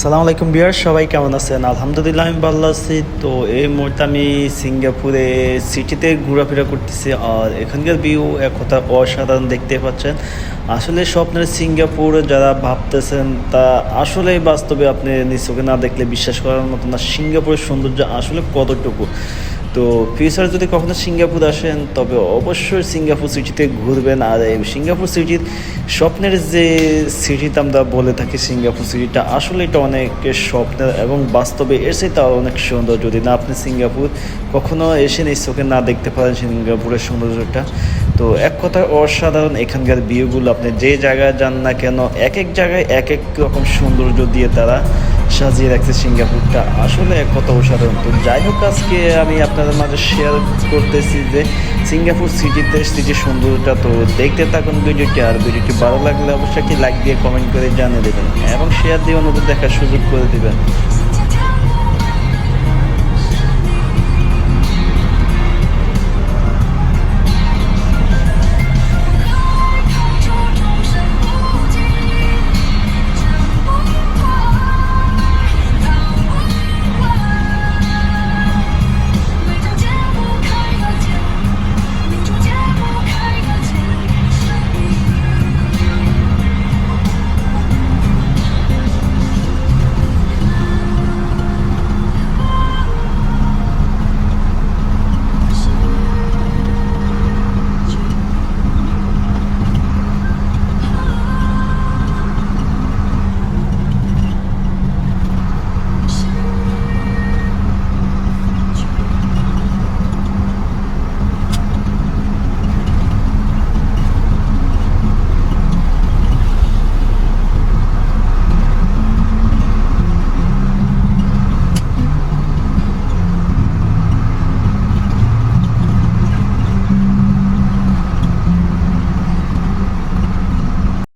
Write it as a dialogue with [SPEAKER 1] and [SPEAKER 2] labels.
[SPEAKER 1] আসসালামু আলাইকুম বিয়ার সবাই কেমন আছেন? আলহামদুলিল্লাহ, আমি ভালো আছি। তো এই মুহূর্তে আমি সিঙ্গাপুরে সিটিতে ঘোরাফেরা করতেছি আর এখানকার ভিউ এক কথা অসাধারণ দেখতে পাচ্ছেন। আসলে স্বপ্নের সিঙ্গাপুর যারা ভাবতেছেন, তা আসলে বাস্তবে আপনি নিচকে না দেখলে বিশ্বাস করার মতো না। সিঙ্গাপুরের সৌন্দর্য আসলে কতটুকু? তো ফিউচারে যদি কখনো সিঙ্গাপুর আসেন, তবে অবশ্যই সিঙ্গাপুর সিটিতে ঘুরবেন। আর এই সিঙ্গাপুর সিটির স্বপ্নের যে সিটিতে আমরা বলে থাকি, সিঙ্গাপুর সিটিটা আসলে এটা অনেক স্বপ্নের এবং বাস্তবে এসে তাও অনেক সুন্দর। যদি না আপনি সিঙ্গাপুর কখনো এসে নিজ চোখে না দেখতে পারেন সিঙ্গাপুরের সৌন্দর্যটা। তো এক কথা অসাধারণ এখানকার ভিউগুলো আপনি যে জায়গায় যান না কেন, এক এক জায়গায় এক এক রকম সৌন্দর্য দিয়ে তারা সাজিয়ে রাখছে সিঙ্গাপুরটা। আসলে কত অসাধারণ। তো যাই হোক, আজকে আমি আপনাদের মাঝে শেয়ার করতেছি যে সিঙ্গাপুর সিটিতে সিটির সৌন্দর্যটা। তো দেখতে থাকুন ভিডিওটি, আর ভিডিওটি ভালো লাগলে অবশ্যই লাইক দিয়ে কমেন্ট করে জানিয়ে দেবেন। এবং শেয়ার দিয়ে অন্যদের দেখার সুযোগ করে দেবেন।